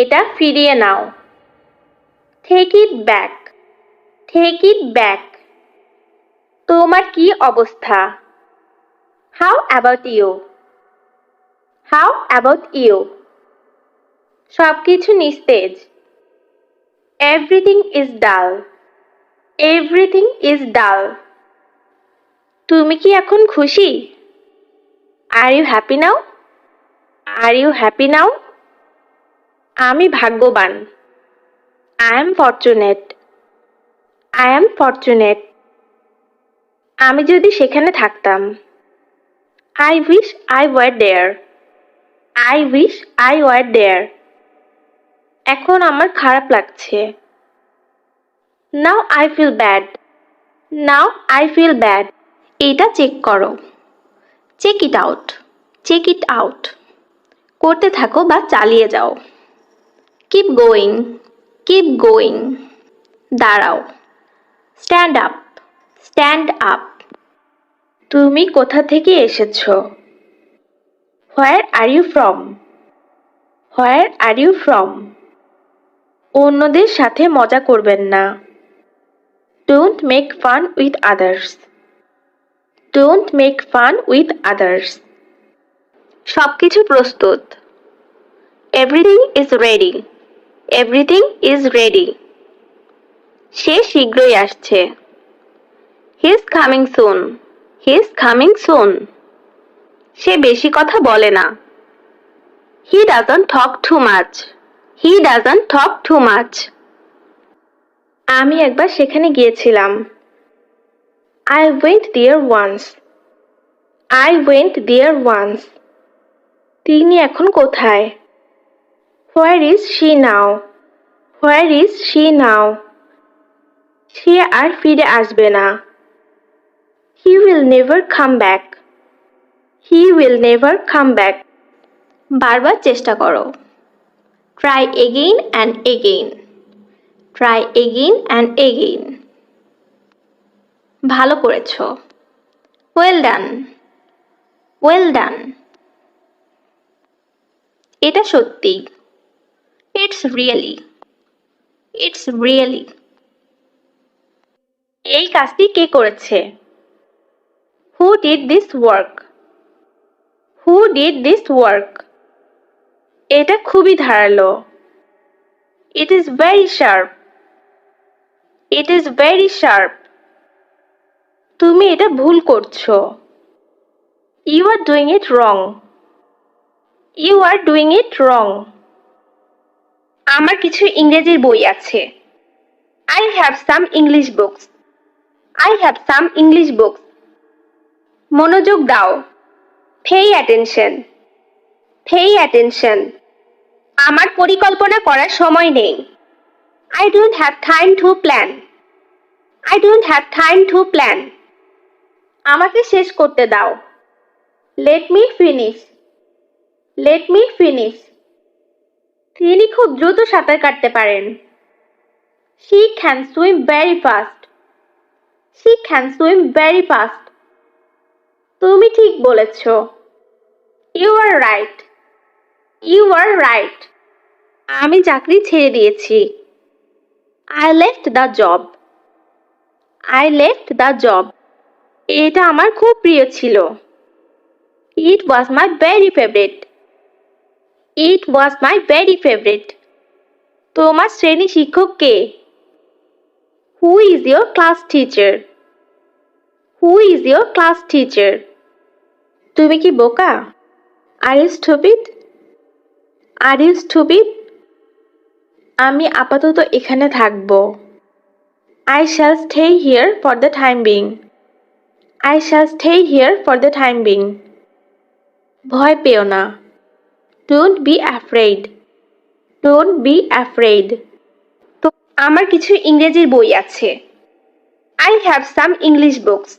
এটা ফিরিয়ে নাও। Take it back take it back তোমার কি অবস্থা? How about you how about you সব কিছু নিস্তেজ। Everything is dull everything is dull তুমি কি এখন খুশি? Are you happy now are you happy now আমি ভাগ্যবান। I am fortunate I am fortunate আমি যদি সেখানে থাকতাম। I wish I were there I wish I were there এখন আমার খারাপ লাগছে। Now I feel bad now I feel bad এটা চেক করো। Check it out check it out করতে থাকো বা চালিয়ে যাও। কিপ গোয়িং কিপ গোয়িং দাঁড়াও. স্ট্যান্ড আপ স্ট্যান্ড আপ তুমি কোথা থেকে এসেছ? Where are you from where are you from অন্যদের সাথে মজা করবেন না। Don't make fun with others don't make fun with others সব কিছু প্রস্তুত। Everything is ready everything is ready সে শীঘ্রই আসছে। He is coming soon he is coming soon সে বেশি কথা বলে না। He doesn't talk too much he doesn't talk too much আমি একবার সেখানে গিয়েছিলাম। I went there once I went there once তিনি এখন কোথায়? Where is she now where is she now সে আর ফিরে আসবে না। He will never come back he will never come back বারবার চেষ্টা করো। Try again and again try again and again ভালো করেছ। ওয়েল ডান ওয়েল ডান এটা সত্যি। ইটস রিয়েলি ইটস রিয়েলি এই কাজটি কে করেছে? Who did this work who did this work এটা খুবই ধারালো। It is very sharp it is very sharp তুমি এটা ভুল করছ। You are doing it wrong you are doing it wrong আমার কিছু ইংরেজির বই আছে। I have some English books I have some English books মনোযোগ দাও। ফেই অ্যাটেনশন ফেই অ্যাটেনশন আমার পরিকল্পনা করার সময় নেই। I don't have time to plan I don't have time to plan আমাকে শেষ করতে দাও। Let me finish let me finish তিনি খুব দ্রুত সাঁতার কাটতে পারেন। She can swim very fast she can swim very fast তুমি ঠিক বলেছ। You are right you are right আমি চাকরি ছেড়ে দিয়েছি। I left the job I left the job এটা আমার খুব প্রিয় ছিল। It was my very favourite it was my very favourite তোমার শ্রেণি শিক্ষক কে? Who is your class teacher who is your class teacher তুমি কি বোকা? Are you stupid are you stupid আমি আপাতত এখানে থাকব। I shall stay here for the time being I shall stay here for the time being ভয় পেও না। Don't be afraid don't be afraid তো আমার কিছু ইংরেজির বই আছে। I have some English books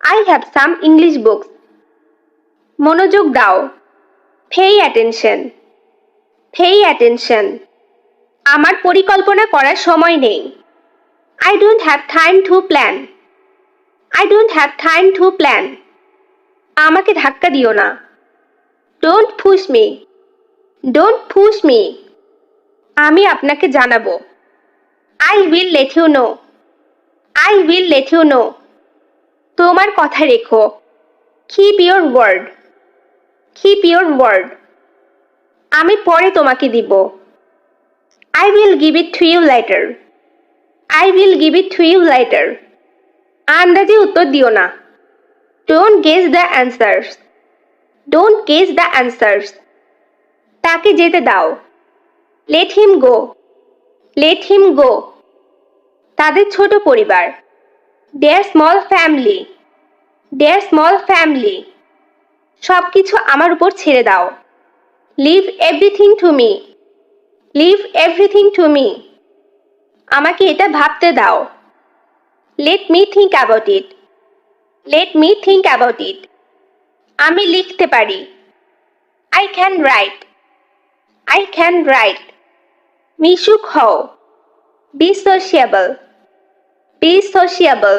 I have some English books মনোযোগ দাও। ফেই অ্যাটেনশন ফেই অ্যাটেনশন আমার পরিকল্পনা করার সময় নেই। I don't have time to plan I don't have time to plan আমাকে ধাক্কা দিও না। Don't push me don't push me আমি আপনাকে জানাব। I will let you know I will let you know তোমার কথা রেখো। Keep your word keep your word আমি পরে তোমাকে দিব। I will give it to you later I will give it to you later আন্দাজে উত্তর দিও না। Don't guess the answers don't guess the answers তাকে যেতে দাও। Let him go let him গো তাদের ছোট পরিবার। Their small family their small family সব কিছু আমার উপর ছেড়ে দাও। Leave everything to me leave everything to me আমাকে এটা ভাবতে দাও। Let me think about it let me think about it আমি লিখতে পারি। I can write I can write মিশুক হও। বি সোশিয়েবল বি সোশিয়েবল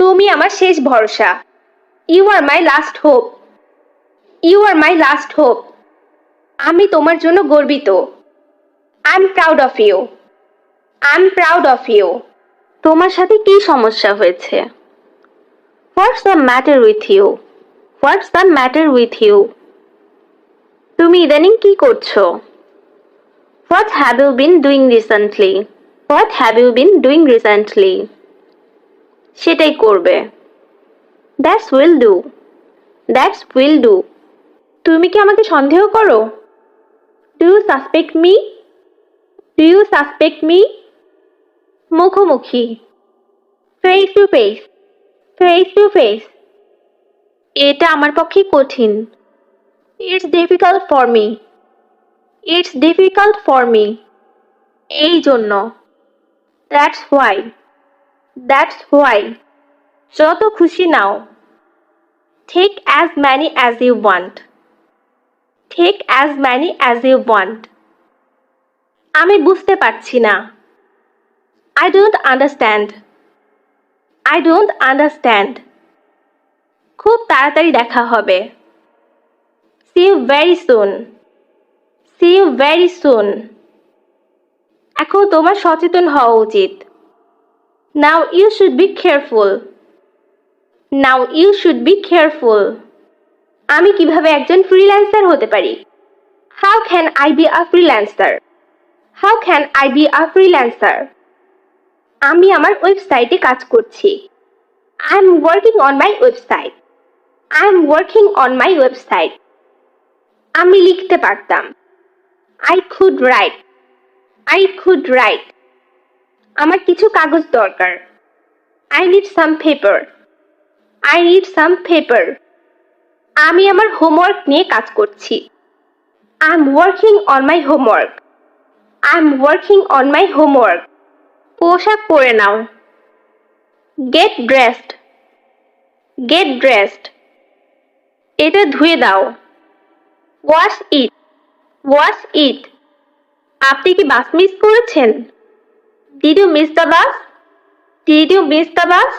তুমি আমার শেষ ভরসা। You are my last hope you are my last hope আমি তোমার জন্য গর্বিত। I am proud of you I am proud of you তোমার সাথে কি সমস্যা হয়েছে? What's the matter with you what's the matter with you তুমি ইদানিং কি করছ? What have you been doing recently what have you been doing recently সেটাই করবে। That's will do that's will do তুমি কি আমাকে সন্দেহ করো? Do you suspect me do you suspect me মুখোমুখি। Face to face face to face এটা আমার পক্ষে কঠিন। It's difficult for me it's difficult for me এই জন্য। দ্যাটস হোয়াই দ্যাটস হোয়াই যত খুশি নাও। ঠিক as many as you want ঠিক as many as you want আমি বুঝতে পারছি না। I don't understand I don't understand খুব তাড়াতাড়ি দেখা হবে। See you very soon see you very soon এখন তোমার সচেতন হওয়া উচিত। Now you should be careful now you should be careful আমি কীভাবে একজন ফ্রিল্যান্সার হতে পারি? How can I be a freelancer how can I be a freelancer আমি আমার ওয়েবসাইটে কাজ করছি। I'm working on my website I'm working on my website আমি লিখতে পারতাম। I could write I could write আমার কিছু কাগজ দরকার। I need some paper I need some paper আমি আমার হোমওয়ার্ক নিয়ে কাজ করছি। I'm working on my homework I'm working on my homework পোশাক পরে নাও। গেট ড্রেসড গেট ড্রেসড এটা ধুয়ে দাও। ওয়াশ ইট ওয়াশ ইট আপনি কি বাস মিস করেছেন? Did you miss the bus did you miss the bus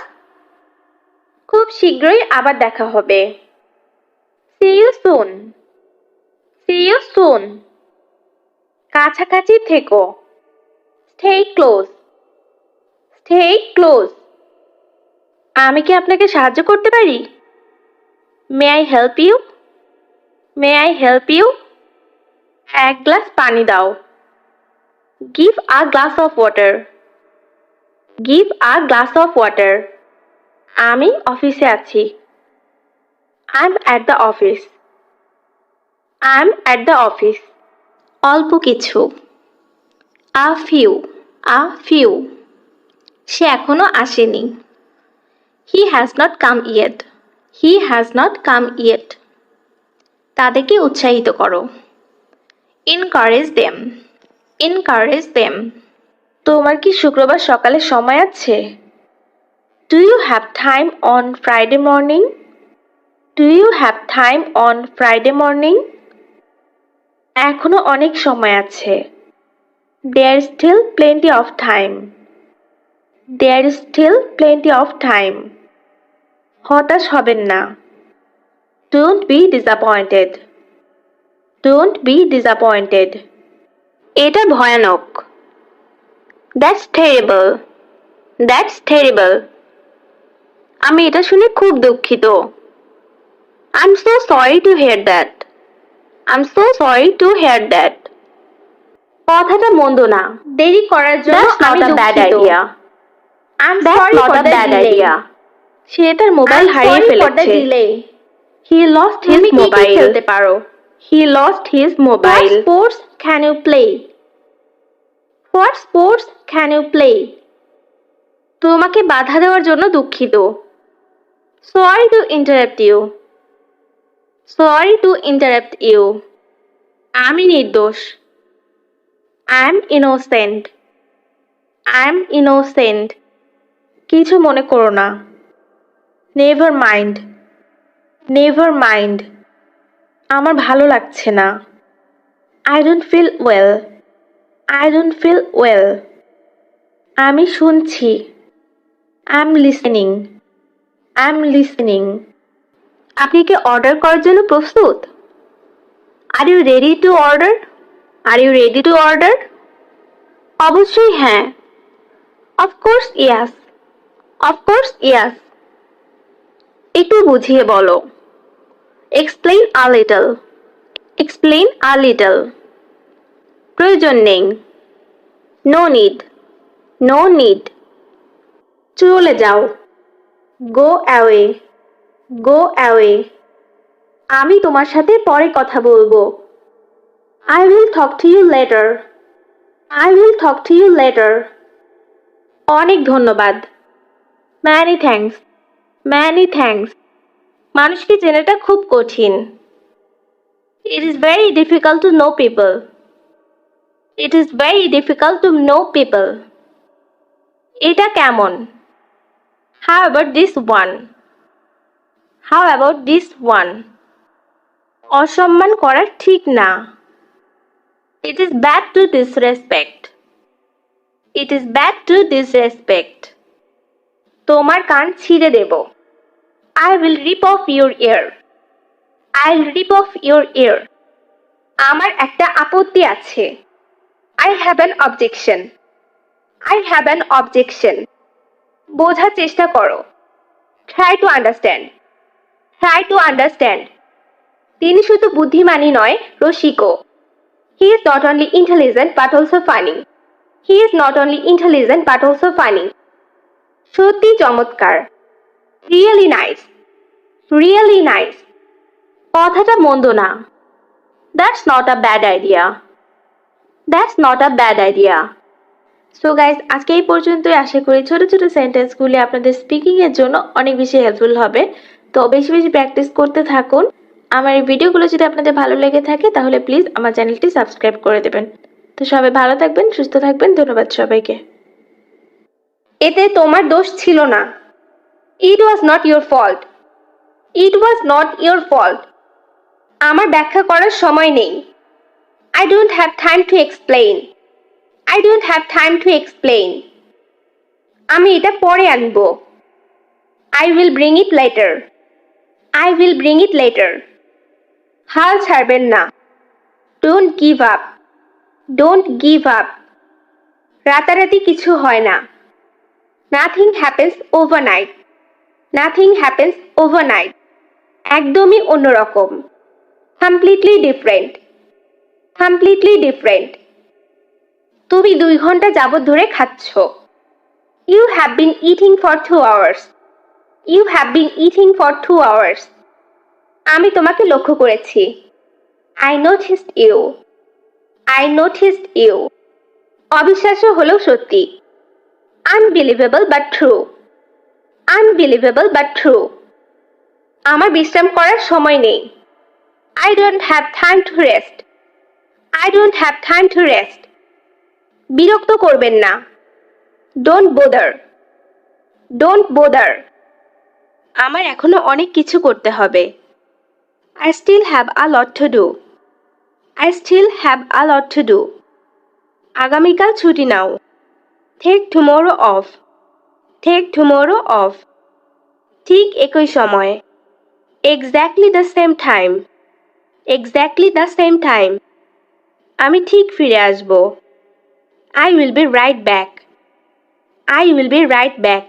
খুব শীঘ্রই আবার দেখা হবে। See you soon see you soon কাছাকাছি থেকো। স্টে ক্লোজ স্টে ক্লোজ আমি কি আপনাকে সাহায্য করতে পারি? May I help you may I help you এক গ্লাস পানি দাও। Give a glass of water give a glass of water আমি অফিসে আছি। I am at the office I am at the office অল্প কিছু। আ ফিউ আ ফিউ সে এখনও আসেনি। He has not come yet he has not come yet তাদেরকে উৎসাহিত করো। ইনকারেজ দেম ইনকারেজ দেম তোমার কি শুক্রবার সকালে সময় আছে? Do you have time on Friday morning do you have time on Friday morning এখনও অনেক সময় আছে। There still plenty of time there still plenty of time হতাশ হবেন না। Don't be disappointed don't be disappointed এটা ভয়ানক। দ্যাটস টেরিবল দ্যাটস টেরিবল আমি এটা শুনে খুব দুঃখিত। I am so sorry to hear that I am so sorry to hear that কথাটা মন্দ না। দেরি করার জন্য আমি দুঃখিত। idea. I'm That's sorry not for সে তার মোবাইল হারিয়ে ফেলেছে। হি লস্ট হিজ মোবাইল খেলতে পারো he lost his mobile sports can you play? What sports can you play? তোমাকে বাধা দেওয়ার জন্য দুঃখিত। Sorry to interrupt you sorry to interrupt you আমি নির্দোষ। I am innocent I am innocent কিছু মনে করো না। নেভার মাইন্ড নেভার মাইন্ড আমার ভালো লাগছে না। I don't feel well I don't feel well আমি শুনছি। I am listening I am listening আপনি কি অর্ডার করার জন্য প্রস্তুত? Are you ready to order are you ready to order অবশ্যই হ্যাঁ। Of course yes of course yes একটু বুঝিয়ে বলো। Explain a little explain a little প্রয়োজন নেই। নো নিড নো নিড চলে যাও। গো অ্যাওয়ে গো অ্যাওয়ে আমি তোমার সাথে পরে কথা বলব। I will talk to you later I will talk to you later অনেক ধন্যবাদ। ম্যানি থ্যাঙ্কস ম্যানি থ্যাঙ্কস মানুষকে চেনাটা খুব কঠিন। It is very difficult to know people it is very difficult to know people এটা কেমন? How about this one how about this one অসম্মান করা ঠিক না। It is bad to disrespect it is bad to disrespect তোমার কান ছিঁড়ে দেব। I will rip off your ear I will rip off your ear আমার একটা আপত্তি আছে। I have an objection I have an objection বোঝার চেষ্টা করো। Try to understand try to understand তিনি শুধু বুদ্ধিমানই নয়, রসিকও। He is not only intelligent but also funny he is not only intelligent but also funny সত্যি চমৎকার। রিয়েলি নাইস রিয়েলি নাইস কথাটা মন্দ না। That's not a bad idea that's not a bad idea so guys আজকে এই পর্যন্তই। আশা করি ছোট ছোট সেন্টেন্সগুলি আপনাদের স্পিকিংয়ের জন্য অনেক বেশি হেল্পফুল হবে। তো বেশি বেশি প্র্যাকটিস করতে থাকুন। আমার এই ভিডিওগুলো যদি আপনাদের ভালো লেগে থাকে, তাহলে প্লিজ আমার চ্যানেলটি সাবস্ক্রাইব করে দেবেন। তো সবাই ভালো থাকবেন, সুস্থ থাকবেন। ধন্যবাদ সবাইকে। এতে তোমার দোষ ছিল না। It was not your fault it was not your fault আমার ব্যাখ্যা করার সময় নেই। I don't have time to explain I don't have time to explain আমি এটা পরে আনব। I will bring it later I will bring it later হাল ছাড়বেন না। Don't give up don't give up রাতারাতি কিছু হয় না। Nothing happens overnight nothing happens overnight একদমই অন্যরকম। কমপ্লিটলি ডিফারেন্ট কমপ্লিটলি ডিফারেন্ট তুমি দুই ঘণ্টা যাবত ধরে খাচ্ছ। You have been eating for two hours you have been eating for two hours আমি তোমাকে লক্ষ্য করেছি। I noticed you I noticed you অবিশ্বাস্য হলেও সত্যি। Unbelievable but true unbelievable but true আমার বিশ্রাম করার সময় নেই। I don't have time to rest I don't have time to rest বিরক্ত করবেন না। ডোন্ট বোদার ডোন্ট বোদার আমার এখনও অনেক কিছু করতে হবে। I still have a lot to do I still have a lot to do আগামীকাল ছুটি নাও। Take tomorrow off take tomorrow off ঠিক একই সময়। Exactly the same time exactly the same time আমি ঠিক ফিরে আসব। I will be right back I will be right back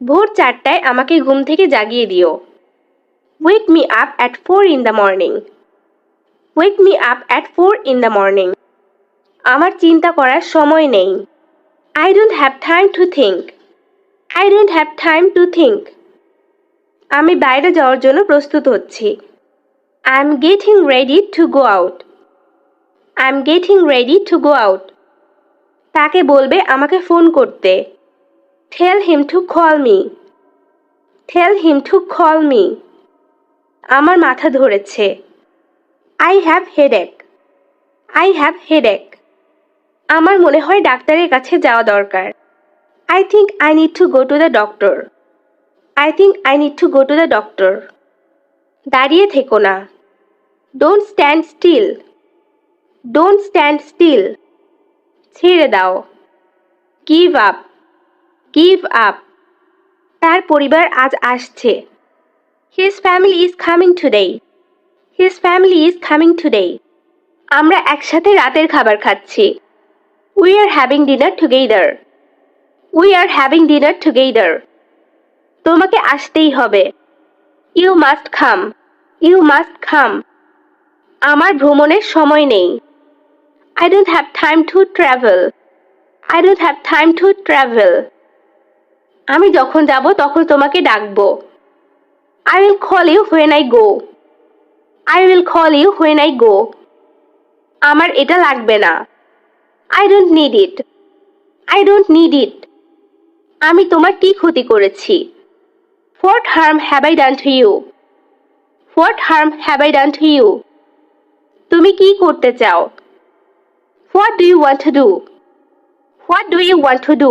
ভোর চারটায় আমাকে ঘুম থেকে জাগিয়ে দিও। Wake me up at four in the morning wake me up at four in the morning আমার চিন্তা করার সময় নেই। I don't have time to think I don't have time to think আমি বাইরে যাওয়ার জন্য প্রস্তুত হচ্ছি। I am getting ready to go out I am getting ready to go out তাকে বলবে আমাকে ফোন করতে। Tell him to call me tell him to call me আমার মাথা ধরেছে। I have headache I have headache আমার মনে হয় ডাক্তারের কাছে যাওয়া দরকার। I think I need to go to the doctor I think I need to go to the doctor দাঁড়িয়ে থেকো না। Don't stand still don't stand still ছেড়ে দাও। গিভ আপ গিভ আপ তার পরিবার আজ আসছে। His family is coming today his family is coming today আমরা একসাথে রাতের খাবার খাচ্ছি। We are having dinner together we are having dinner together তোমাকে আসতেই হবে। You must come you must come আমার ভ্রমণের সময় নেই। I don't have time to travel I don't have time to travel আমি যখন যাব, তখন তোমাকে ডাকবো। I will call you when I go I will call you when I go আমার এটা লাগবে না। I don't need it I don't need it আমি তোমার কি ক্ষতি করেছি? What harm have I done to you what harm have I done to you তুমি কি করতে চাও? What do you want to do what do you want to do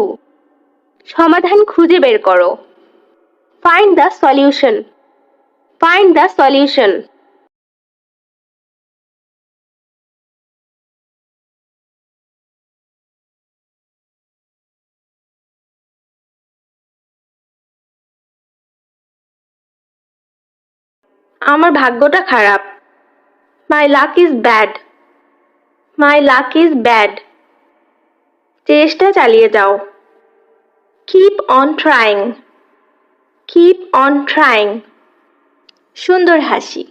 সমাধান খুঁজে বের করো। Find the solution find the solution আমার ভাগ্যটা খারাপ। My luck is bad my luck is bad চেষ্টা চালিয়ে যাও। Keep on trying keep on trying সুন্দর হাসি।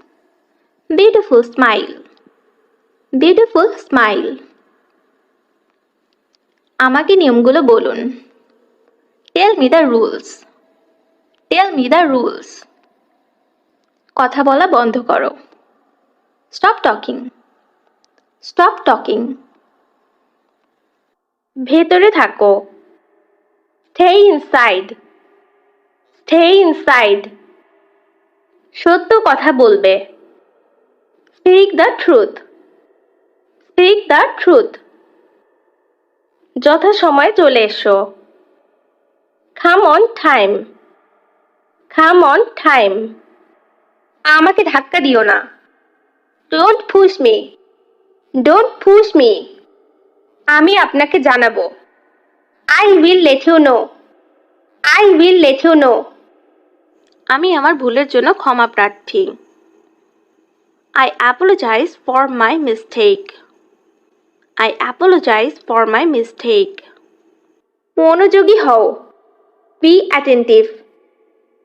বিউটিফুল স্মাইল বিউটিফুল স্মাইল আমাকে নিয়মগুলো বলুন। Tell me the rules tell me the rules কথা বলা বন্ধ করো। স্টপ টকিং স্টপ টকিং ভেতরে থাকো। স্টে ইনসাইড স্টে ইনসাইড সত্য কথা বলবে। Speak the truth speak the truth যথাসময়ে চলে এসো। Come on time come on time আমাকে ধাক্কা দিও না। Don't push me don't push me আমি আপনাকে জানাব। I will let you know I will let you know আমি আমার ভুলের জন্য ক্ষমা প্রার্থী। I apologise for my mistake I apologise for my mistake মনোযোগী হও। বি অ্যাটেন্টিভ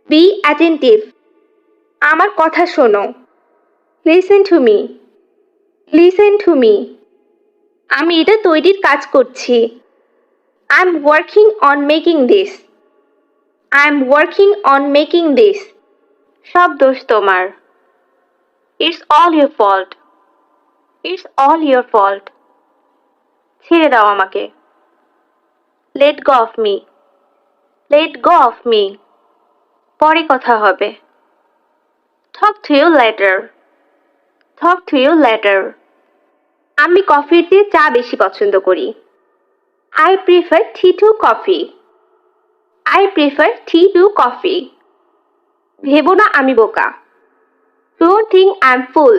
বি অ্যাটেন্টিভ আমার কথা শোনো। Listen to me listen to me আমি এটা তৈরির কাজ করছি। I'm working on making this I'm working on making this সব দোষ তোমার। It's all your fault it's all your fault ছেড়ে দাও আমাকে। Let go of me let go of me পরে কথা হবে। Talk to you later talk to you later আমি কফির চেয়ে চা বেশি পছন্দ করি। I prefer tea to coffee I prefer tea to coffee ভেবো না আমি বোকা। Don't think I'm fool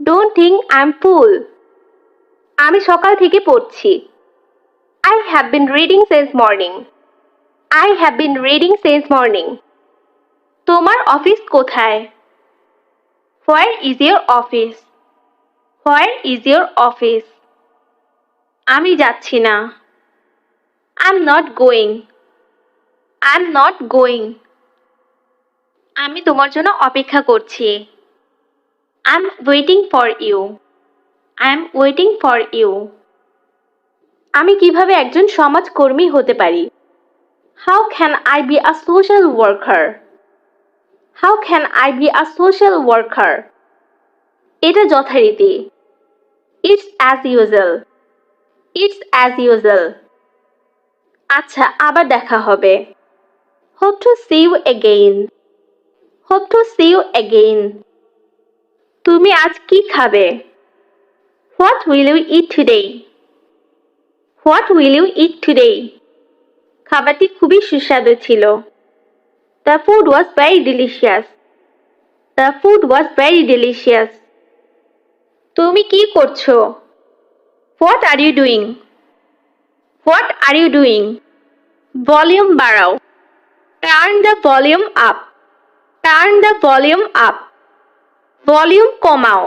don't think I'm fool আমি সকাল থেকে পড়ছি। I have been reading since morning I have been reading since morning তোমার অফিস কোথায়? Where is your office. Where is your office. আমি যাচ্ছি না। I'm not going. I'm not going. আমি তোমার জন্য অপেক্ষা করছি। I'm waiting for you. I'm waiting for you. আমি কীভাবে একজন সমাজকর্মী হতে পারি? How can I be a social worker? How can I be a social worker এটা যথারীতি। It's as usual it's as usual আচ্ছা আবার দেখা হবে। Hope to see you again hope to see you again তুমি আজ কি খাবে? What will you eat today what will you eat today খাবারটি খুবই সুস্বাদু ছিল। The food was very delicious the food was very delicious তুমি কি করছ? What are you doing what are you doing volume বাড়াও। Turn the volume up turn the volume up volume কমাও।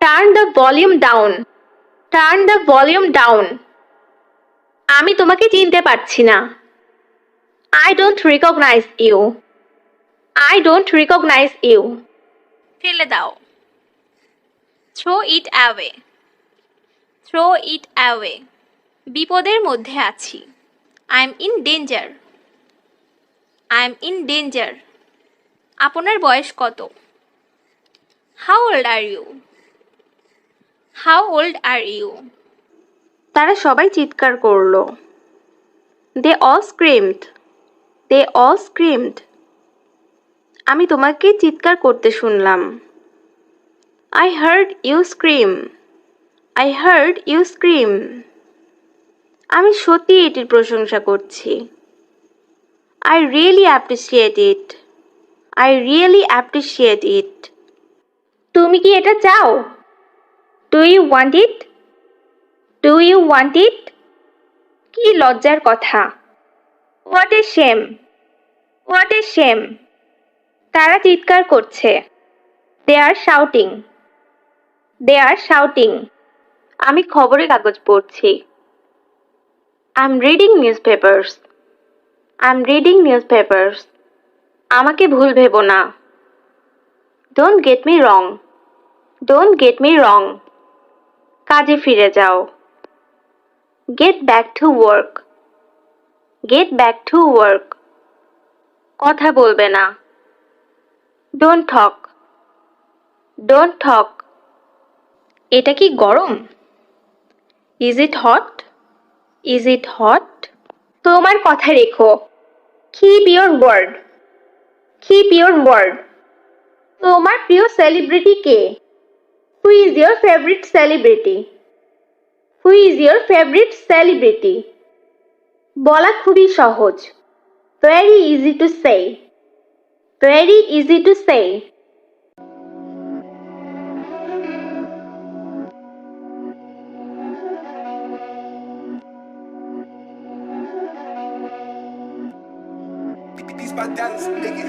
Turn the volume down turn the volume down আমি তোমাকে চিনতে পারছি না। I don't recognise you I don't recognise you ফেলে দাও। Throw it away throw it away বিপদের মধ্যে আছি। I'm in danger I'm in danger আপনার বয়স কত? How old are you how old are you তারা সবাই চিৎকার করল। They all screamed they all screamed আমি তোমাকে চিৎকার করতে শুনলাম। I heard you scream I heard you scream আমি সত্যি এটির প্রশংসা করছি। I really appreciate it I really appreciate it তুমি কি এটা চাও? Do you want it do you want it কি লজ্জার কথা। What a shame what a shame তারা চিৎকার করছে। দে আর শাউটিং দে আর শাউটিং আমি খবরের কাগজ পড়ছি। I am reading newspapers I am reading newspapers আমাকে ভুল ভেবো না। Don't get me wrong don't get me wrong কাজে ফিরে যাও। Get back to work get back to work. কথা বলবে না। ডোন্ট টক ডোন্ট টক এটা কি গরম? Is it hot is it hot তোমার কথা রেখো। Keep your word keep your word তোমার প্রিয় celebrity K? Who is your favourite celebrity who is your favourite celebrity বলা খুবই সহজ very easy to say very easy to say These my it hurt.